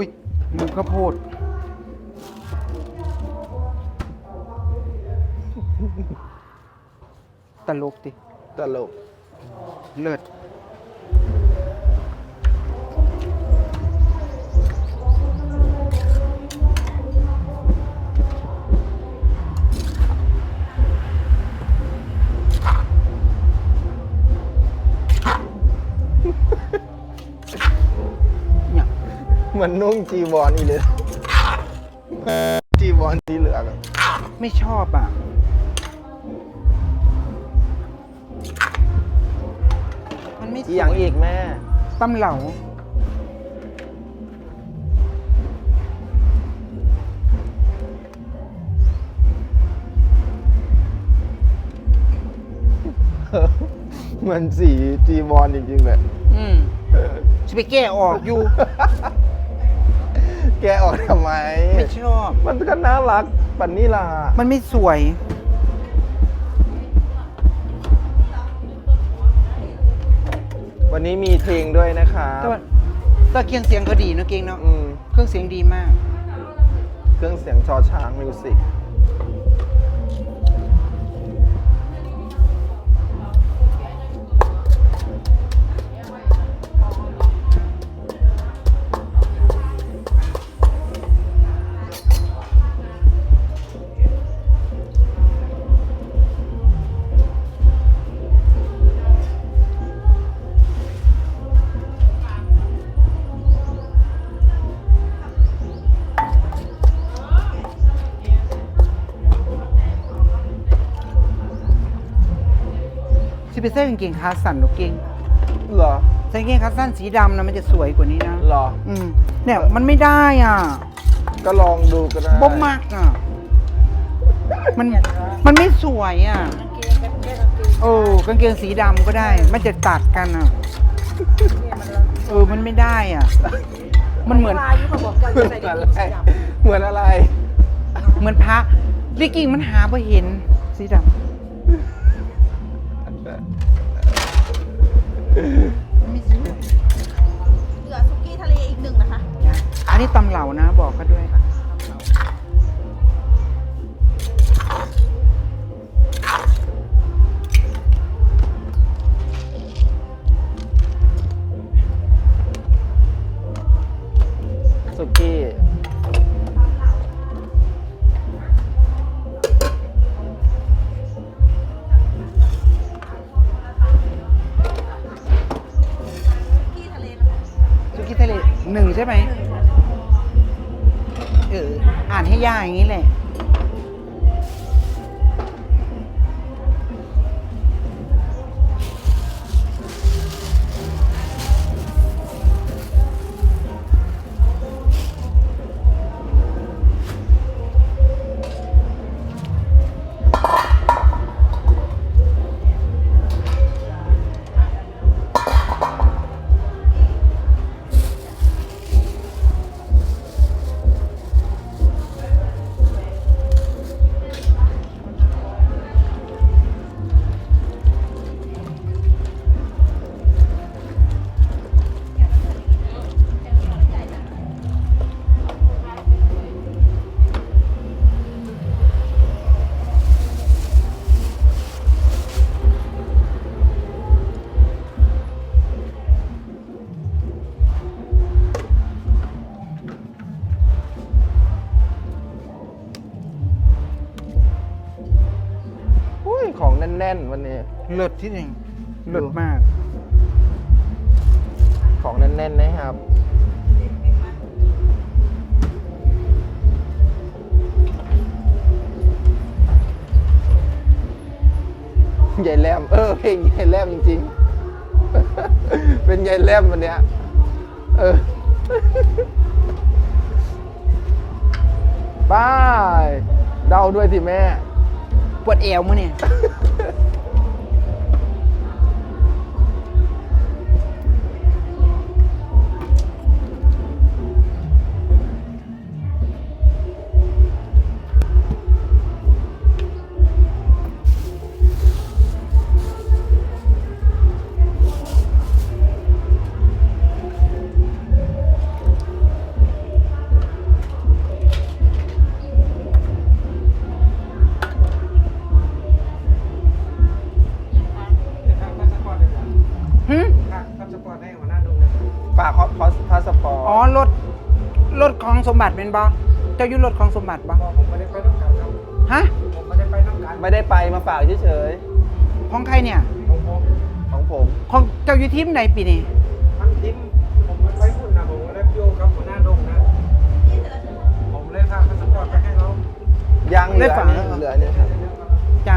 อุ้ยมูข้าวโพด ตลกดิ ตลก เลิศ เหมือนนุ่งจีวรอีเลย จีวรสีเหลืองอะไม่ชอบอะ มันไม่สอีวยอย่างอีกแม่ ตำเหลาเหมือนสีจีวรจริงๆเลยอืมจะไปแก้ออกอยู่ แกออกทำไม ไม่ชอบ มันก็น่ารักปันนี่ล่ะมันไม่สวย วันนี้มีเพลงด้วยนะคะแต่ว่าแต่เครื่องเสียงเขาดีเนอะเก่งเนาะอืมเครื่องเสียงดีมาก เครื่องเสียงชอช้างมิวสิก สิไปใส่กางเกงขาสั้นหรือเก่งเหรอใส่กางเกงขาสั้นสีดำนะมันจะสวยกว่านี้นะเหรอ อืมเนี่ยมันไม่ได้อะก็ลองดูก็ได้บ่มากอะ มันมันไม่สวยอะโอ้กางเกงสีดำก็ได้ มันจะตัดกันอะเออมันไม่ได้อะ มันเหมือนเหมือนอะไร เหมือนอะไร เหมือนพระลิกกิ้งมันหาไ่เห็นสีดำันนี้ตำเหล่านะ บอกเขาด้วย สุกี้ทะเลหนึ่งใช่ไหมเอออ่านให้ยากอย่างนี้เลย แน่นๆ วันนี้ เลิศที่หนึ่งเลิศมาก ของแน่นๆนะครับ ใหญ่แลมเออเพลงใหญ่แลมจริงๆ เป็นใหญ่แลมวันเนี้ยเออบายเดาด้วยสิแม่ ปวดเอวมั้ ฝากฮอพอาสปอร์ตอ๋อรถรถของสมบัติเป็นบ่เจ้าอยู่รถของสมบัติบ่ผมไม่ได้ไปน้ำกัรฮะผมไม่ได้ไปน้ำกันไม่ได้ไปมาฝากเฉยๆของใครเนี่ยของผมของผมของเจ้าอยู่ทิมไหนปีนี้มันทิ้งผมมันไปพุ่นนะผมก็ได้พิโอครับหัวหน้าดงนะผมเลยพาพาสปอร์ตไปให้เขายังเหลือเหลือเนี่ยครับจ้า